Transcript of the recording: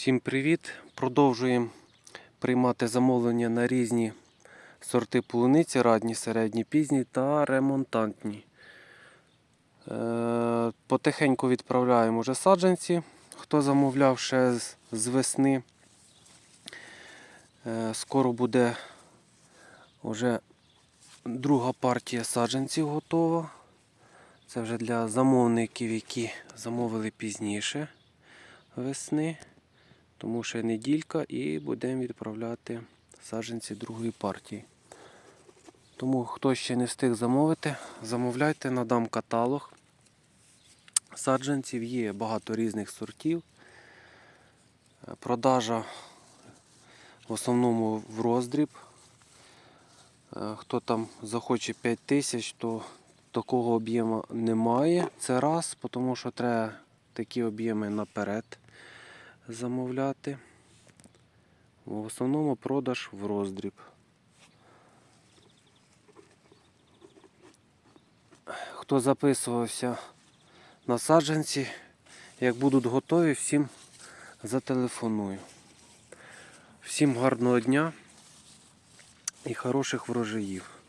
Всім привіт! Продовжуємо приймати замовлення на різні сорти полуниці, ранні, середні, пізні та ремонтантні. Е, Потихеньку відправляємо вже саджанці, хто замовляв ще з- з весни. Е, Скоро буде вже друга партія саджанців готова. Це вже для замовників, які замовили пізніше весни. Тому ще неділька і будемо відправляти саджанці другої партії. Тому хто ще не встиг замовити, замовляйте, надам каталог. Саджанців є багато різних сортів. Е, Продажа в основному в роздріб. Е, Хто там захоче 5 тисяч, то такого об'єму немає. Це раз, тому що треба такі об'єми наперед замовляти. В основному продаж в роздріб. Хто записувався на саджанці, як будуть готові, всім зателефоную. Всім гарного дня і хороших врожаїв.